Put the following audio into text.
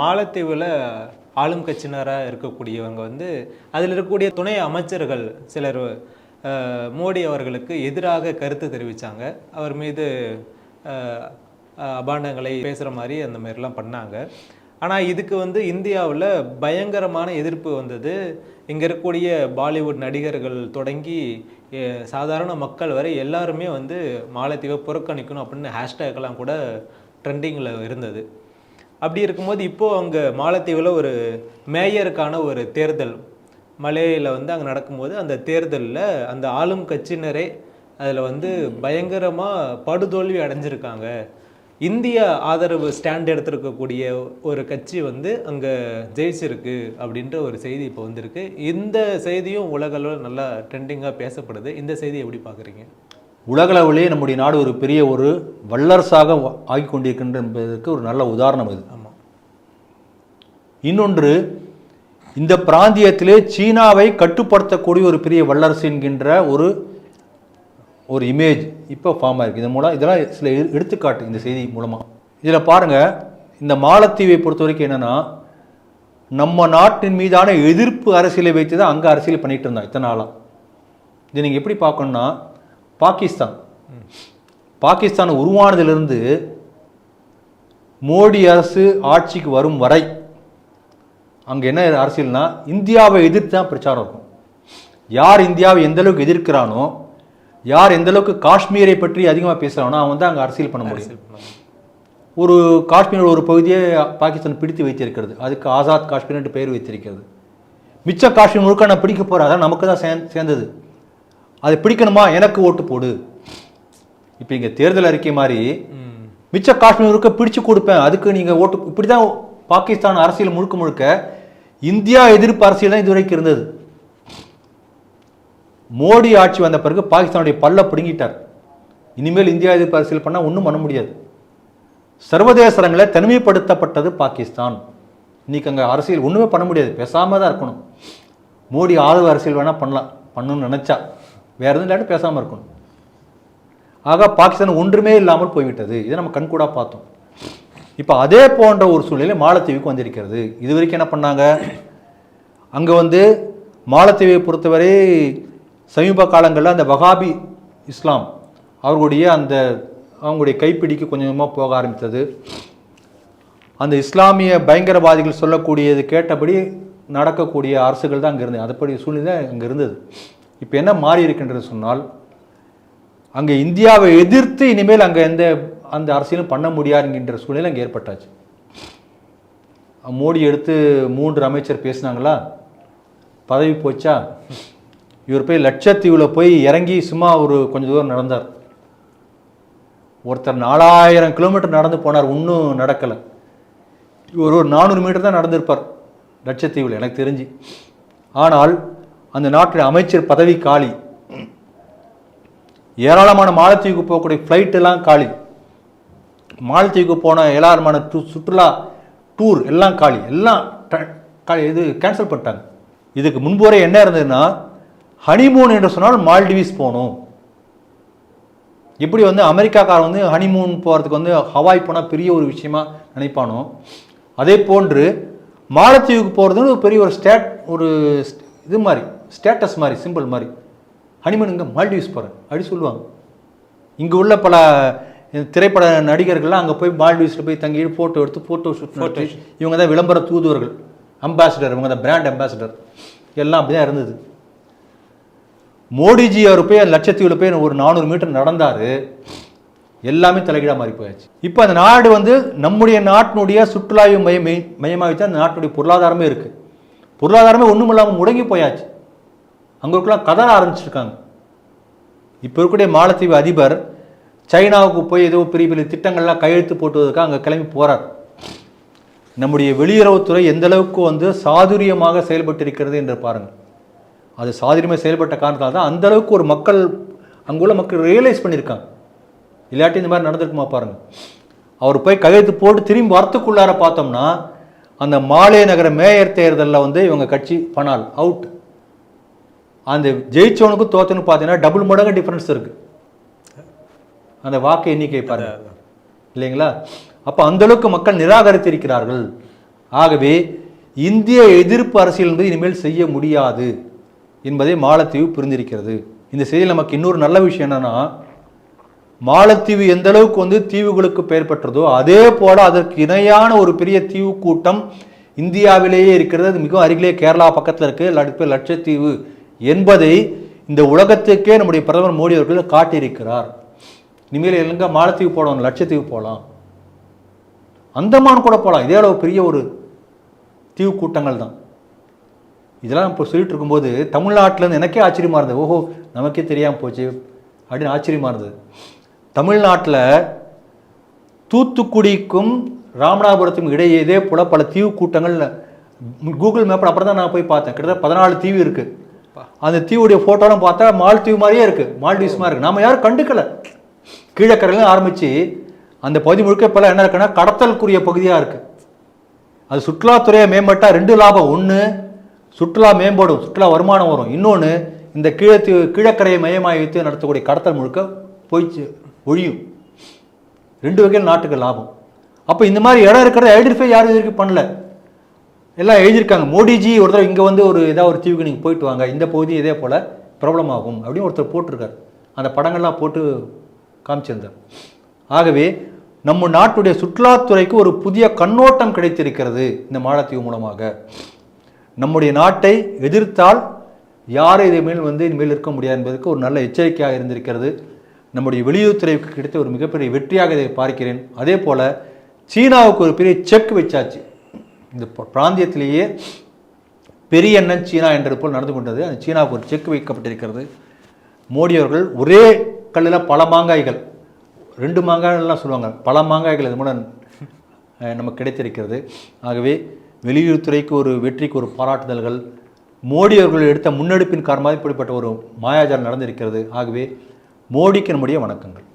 மாலத்தீவில் ஆளும் கட்சியினராக இருக்கக்கூடியவங்க வந்து அதில் இருக்கக்கூடிய துணை அமைச்சர்கள் சிலர் மோடி அவர்களுக்கு எதிராக கருத்து தெரிவித்தாங்க அவர் மீது அபாண்டங்களை பேசுகிற மாதிரி அந்த மாதிரிலாம் பண்ணாங்க. ஆனால் இதுக்கு வந்து இந்தியாவில் பயங்கரமான எதிர்ப்பு வந்தது. இங்கே இருக்கக்கூடிய பாலிவுட் நடிகர்கள் தொடங்கி சாதாரண மக்கள் வரை எல்லாருமே வந்து மாலத்தீவை புறக்கணிக்கணும் அப்படின்னு ஹேஷ்டேக்லாம் கூட ட்ரெண்டிங்கில் இருந்தது. அப்படி இருக்கும்போது இப்போது அங்கே மாலத்தீவில் ஒரு மேயருக்கான ஒரு தேர்தல் மலேயில் வந்து அங்கே நடக்கும்போது அந்த தேர்தலில் அந்த ஆளும் கட்சியினரே அதில் வந்து பயங்கரமாக படுதோல்வி அடைஞ்சிருக்காங்க. இந்திய ஆதரவு ஸ்டாண்ட் எடுத்திருக்கக்கூடிய ஒரு கட்சி வந்து அங்கே ஜெயிச்சிருக்கு அப்படின்ற ஒரு செய்தி இப்போ வந்திருக்கு. இந்த செய்தியும் உலகளவில் நல்லா ட்ரெண்டிங்காக பேசப்படுது. இந்த செய்தி எப்படி பார்க்குறீங்க? உலகளவிலே நம்முடைய நாடு ஒரு பெரிய ஒரு வல்லரசாக ஆகி கொண்டிருக்கின்ற என்பதற்கு ஒரு நல்ல உதாரணம் இது. இன்னொன்று இந்த பிராந்தியத்திலே சீனாவை கட்டுப்படுத்தக்கூடிய ஒரு பெரிய வல்லரசு என்கின்ற ஒரு ஒரு இமேஜ் இப்போ ஃபார்ம் ஆயிருக்கு. இதன் மூலம் இதெல்லாம் சில எடு- எடுத்துக்காட்டு இந்த செய்தி மூலமாக இதில் பாருங்கள் இந்த மாலத்தீவை பொறுத்த வரைக்கும் என்னென்னா நம்ம நாட்டின் மீதான எதிர்ப்பு அரசியலை வைத்து தான் அங்கே அரசியல் பண்ணிட்டு இருந்தான் இத்தனை நாளாக இதை நீங்கள் எப்படி பார்க்கணும்னா பாகிஸ்தான். பாகிஸ்தான் உருவானதிலிருந்து மோடி அரசு ஆட்சிக்கு வரும் வரை அங்கே என்ன அரசியல்னா இந்தியாவை எதிர்த்து தான் பிரச்சாரம் இருக்கும். யார் இந்தியாவை எந்த அளவுக்கு எதிர்க்கிறானோ யார் எந்த அளவுக்கு காஷ்மீரை பற்றி அதிகமாக பேசுகிறானோ அவன் தான் அங்கே அரசியல் பண்ண முடியும். ஒரு காஷ்மீர் ஒரு பகுதியை பாகிஸ்தான் பிடித்து வைத்திருக்கிறது. அதுக்கு ஆசாத் காஷ்மீர் என்று பெயர் வைத்திருக்கிறது. மிச்ச காஷ்மீர் முழுக்க நான் பிடிக்க போகிறேன் அதான் நமக்கு தான் சேந் சேர்ந்தது. அதை பிடிக்கணுமா? எனக்கு ஓட்டு போடு. இப்போ இங்கே தேர்தல் அறிக்கை மாதிரி மிச்ச காஷ்மீர் முழுக்க பிடிச்சு கொடுப்பேன். அதுக்கு நீங்கள் ஓட்டு இப்படி தான் பாகிஸ்தான் அரசியல் முழுக்க முழுக்க இந்தியா எதிர்ப்பு அரசியல் தான் இதுவரைக்கும் இருந்தது. மோடி ஆட்சி வந்த பிறகு பாகிஸ்தானுடைய பல்ல பிடுங்கிட்டார். இனிமேல் இந்தியா எதிர்ப்பு அரசியல் பண்ணால் ஒன்றும் பண்ண முடியாது. சர்வதேச அரங்கில் தனிமைப்படுத்தப்பட்டது பாகிஸ்தான். இன்னைக்கு அங்கே அரசியல் ஒன்றுமே பண்ண முடியாது. பேசாமல் தான் இருக்கணும். மோடி ஆதரவு அரசியல் வேணால் பண்ணலாம். பண்ணணும்னு நினச்சா. வேறு எதுவும் இல்லாட்டி பேசாமல் இருக்கணும். ஆக பாகிஸ்தான் ஒன்றுமே இல்லாமல் போய்விட்டது. இதை நம்ம கண்கூடாக பார்த்தோம். இப்போ அதே போன்ற ஒரு சூழ்நிலை மாலத்தீவுக்கு வந்திருக்கிறது. இது வரைக்கும் என்ன பண்ணாங்க? அங்கே வந்து மாலத்தீவை பொறுத்தவரை சமீப காலங்களில் அந்த வகாபி இஸ்லாம் அவர்களுடைய அந்த அவங்களுடைய கைப்பிடிக்கு கொஞ்சமாக போக ஆரம்பித்தது. அந்த இஸ்லாமிய பயங்கரவாதிகள் சொல்லக்கூடியது கேட்டபடி நடக்கக்கூடிய அரசுகள் தான் அங்கே இருந்தது. அதுபடி சூழ்நிலை அங்கே இருந்தது. இப்போ என்ன மாறி இருக்கின்றது சொன்னால் அங்கே இந்தியாவை எதிர்த்து இனிமேல் அங்கே எந்த அந்த அரசியலும் பண்ண முடியாது சூழ்நிலை அங்கே ஏற்பட்டாச்சு. மோடி எடுத்து மூன்று அமைச்சர் பேசினாங்களா? பதவி போச்சா? இவர் போய் லட்சத்தீவில் போய் இறங்கி சும்மா ஒரு கொஞ்சம் தூரம் நடந்தார். ஒருத்தர் நாலாயிரம் கிலோமீட்டர் நடந்து போனார் ஒன்றும் நடக்கலை. இவர் ஒரு நானூறு மீட்டர் தான் நடந்திருப்பார் லட்சத்தீவில் எனக்கு தெரிஞ்சு. ஆனால் அந்த நாட்டின் அமைச்சர் பதவி காலி. ஏராளமான மாலத்தீவுக்கு போகக்கூடிய ஃப்ளைட் எல்லாம் காலி. மாலத்தீவுக்கு போன ஏராளமான டூ சுற்றுலா டூர் எல்லாம் காலி. எல்லாம் காலி இது கேன்சல் பண்ணிட்டாங்க. இதுக்கு முன்பு வரை என்ன இருந்ததுன்னா ஹனிமூன் என்று சொன்னால் மால்டிவிஸ் போகணும். எப்படி வந்து அமெரிக்காக்காரன் வந்து ஹனிமூன் போகிறதுக்கு வந்து ஹவாய் போனால் பெரிய ஒரு விஷயமா நினைப்பானோ? அதே போன்று மாலத்தீவுக்கு போகிறதுன்னு ஒரு பெரிய ஒரு ஸ்டேட் ஒரு இது மாதிரி. ஸ்டேட்டஸ் மாதிரி சிம்பிள் மாதிரி. ஹனிமூன் இங்கே மால்டிவ்ஸ் போகிறேன் அப்படி சொல்லுவாங்க. இங்கே உள்ள பல திரைப்பட நடிகர்கள்லாம் அங்கே போய் மால்டிவ்ஸில் போய் தங்கி ஃபோட்டோ எடுத்து ஃபோட்டோ ஷூட் நடத்தி இவங்க தான் விளம்பர தூதுவர்கள். அம்பாசிடர் இவங்க தான் பிராண்ட் அம்பாசிடர் எல்லாம் அப்படி தான் இருந்தது. மோடிஜி அவர் போய் லட்சத்தீவில் போய் ஒரு நானூறு மீட்டர் நடந்தார். எல்லாமே தலைகீழாக மாறி போயாச்சு. இப்போ அந்த நாடு வந்து நம்முடைய நாட்டினுடைய சுற்றுலாய்வு மையம் மையமாக வச்சு அந்த நாட்டினுடைய பொருளாதாரமே இருக்குது பொருளாதாரமே ஒன்றும் இல்லாமல் முடங்கி போயாச்சு. அங்கே கதற ஆரம்பிச்சிருக்காங்க. இப்போ இருக்கக்கூடிய மாலத்தீவு அதிபர் சைனாவுக்கு போய் ஏதோ பெரிய பெரிய திட்டங்கள்லாம் கையெழுத்து போட்டுவதற்காக அங்கே கிளம்பி போகிறார் நம்முடைய வெளியுறவுத்துறை எந்த அளவுக்கு வந்து சாதுரியமாக செயல்பட்டு இருக்கிறது என்று பாருங்கள். அது சாதுரியமாக செயல்பட்ட காரணத்தால் தான் அந்த அளவுக்கு ஒரு மக்கள் அங்குள்ள மக்கள் ரியலைஸ் பண்ணியிருக்காங்க. இல்லாட்டி இந்த மாதிரி நடந்திருக்குமா பாருங்கள். அவர் போய் கையெழுத்து போட்டு திரும்பி வரத்துக்குள்ளார பார்த்தோம்னா அந்த மாலே நகர மேயர் தேர்தலில் வந்து இவங்க கட்சி பனால் அவுட் அந்த ஜெயிச்சவனுக்கும் தோத்தனுக்கும் பார்த்தீங்கன்னா டபுள் மடங்கு டிஃப்ரென்ஸ் இருக்கு. அந்த வாக்கு எண்ணிக்கை பாருங்க. இல்லைங்களா? அப்போ அந்த அளவுக்கு மக்கள் நிராகரித்திருக்கிறார்கள் ஆகவே இந்திய எதிர்ப்பு அரசியல் என்பது இனிமேல் செய்ய முடியாது என்பதை மாலத்தீவு புரிந்திருக்கிறது. இந்த செய்தியில் நமக்கு இன்னொரு நல்ல விஷயம் என்னன்னா மாலத்தீவு எந்த அளவுக்கு வந்து தீவுகளுக்கு பெயர் பெற்றதோ அதே போல அதற்கு இணையான ஒரு பெரிய தீவு கூட்டம் இந்தியாவிலேயே இருக்கிறது. மிகவும் அருகிலே கேரளா பக்கத்தில் இருக்கு. அடுத்து லட்சத்தீவு என்பதை இந்த உலகத்துக்கே நம்முடைய பிரதமர் மோடி அவர்கள் காட்டியிருக்கிறார். இனிமேல் எங்க மாலத்தீவு போகலாம் லட்சத்தீவு போகலாம் அந்தமான் கூட போகலாம் இதே அளவு பெரிய ஒரு தீவு கூட்டங்கள் தான். இதெல்லாம் இப்போ சொல்லிட்டு இருக்கும்போது தமிழ்நாட்டிலேருந்து எனக்கே ஆச்சரியமா இருந்தது. ஓஹோ நமக்கே தெரியாமல் போச்சு அப்படின்னு ஆச்சரியமா இருந்தது. தமிழ்நாட்டில் தூத்துக்குடிக்கும் ராமநாதபுரத்துக்கும் இடையே இதே போல பல தீவு கூட்டங்கள் கூகுள் மேப்பில் அப்புறம் தான் நான் போய் பார்த்தேன். கிட்டத்தட்ட பதினாலு தீவு இருக்குது அந்த தீவுடைய ஃபோட்டோலாம் பார்த்தா மால்தீவு மாதிரியே இருக்குது மால்டீவ்ஸ் மாதிரி இருக்குது நம்ம யாரும் கண்டுக்கல. கீழக்கரையிலும் ஆரம்பித்து அந்த பகுதி முழுக்க இப்போல்லாம் என்ன இருக்குன்னா கடத்தலுக்குரிய பகுதியாக இருக்குது அது சுற்றுலாத்துறையை மேம்பட்டால் ரெண்டு லாபம். ஒன்று சுற்றுலா மேம்படும் சுற்றுலா வருமானம் வரும். இன்னொன்று இந்த கீழத்து கீழக்கரையை மையமாக வைத்து நடத்தக்கூடிய கடத்தல் முழுக்க போயிச்சு ஒழியும். ரெண்டு வகையில் நாட்டுக்கு லாபம். அப்போ இந்த மாதிரி இடம் இருக்கிறத ஐடென்டிஃபை யாரும் இது பண்ணல. எல்லாம் எழுதியிருக்காங்க. மோடிஜி ஒரு தடவை இங்கே வந்து ஒரு ஏதாவது ஒரு தீவுக்கு நீங்கள் போயிட்டு வாங்க. இந்த பகுதி இதே போல் ப்ராப்ளம் ஆகும் அப்படின்னு ஒருத்தர் போட்டிருக்காரு. அந்த படங்கள்லாம் போட்டு காமிச்சிருந்தார். ஆகவே நம்ம நாட்டுடைய சுற்றுலாத்துறைக்கு ஒரு புதிய கண்ணோட்டம் கிடைத்திருக்கிறது இந்த மாலத்தீவு மூலமாக. நம்முடைய நாட்டை எதிர்த்தால் யாரும் மேல் வந்து இனிமேல் இருக்க முடியாது என்பதற்கு ஒரு நல்ல எச்சரிக்கையாக இருந்திருக்கிறது. நம்முடைய வெளியுறவுத்துறைக்கு கிடைத்த ஒரு மிகப்பெரிய வெற்றியாக இதை பார்க்கிறேன். அதே போல் சீனாவுக்கு ஒரு பெரிய செக் வச்சாச்சு. இந்த பிராந்தியத்திலேயே பெரிய அண்ணன் சீனா என்றது போல் நடந்து கொண்டது. அந்த சீனாவுக்கு ஒரு செக் வைக்கப்பட்டிருக்கிறது. மோடி அவர்கள் ஒரே கல்லில் பல மாங்காய்கள் ரெண்டு மாங்காய்லாம் சொல்லுவாங்க. பல மாங்காய்கள் இது மூலம் நமக்கு கிடைத்திருக்கிறது. ஆகவே வெளியுறவுத்துறைக்கு ஒரு வெற்றிக்கு ஒரு பாராட்டுதல்கள் மோடி அவர்கள் எடுத்த முன்னெடுப்பின் காரணமாக இப்படிப்பட்ட ஒரு மாயாஜாலம் நடந்திருக்கிறது. ஆகவே மோடிக்கு நம்முடைய வணக்கங்கள்.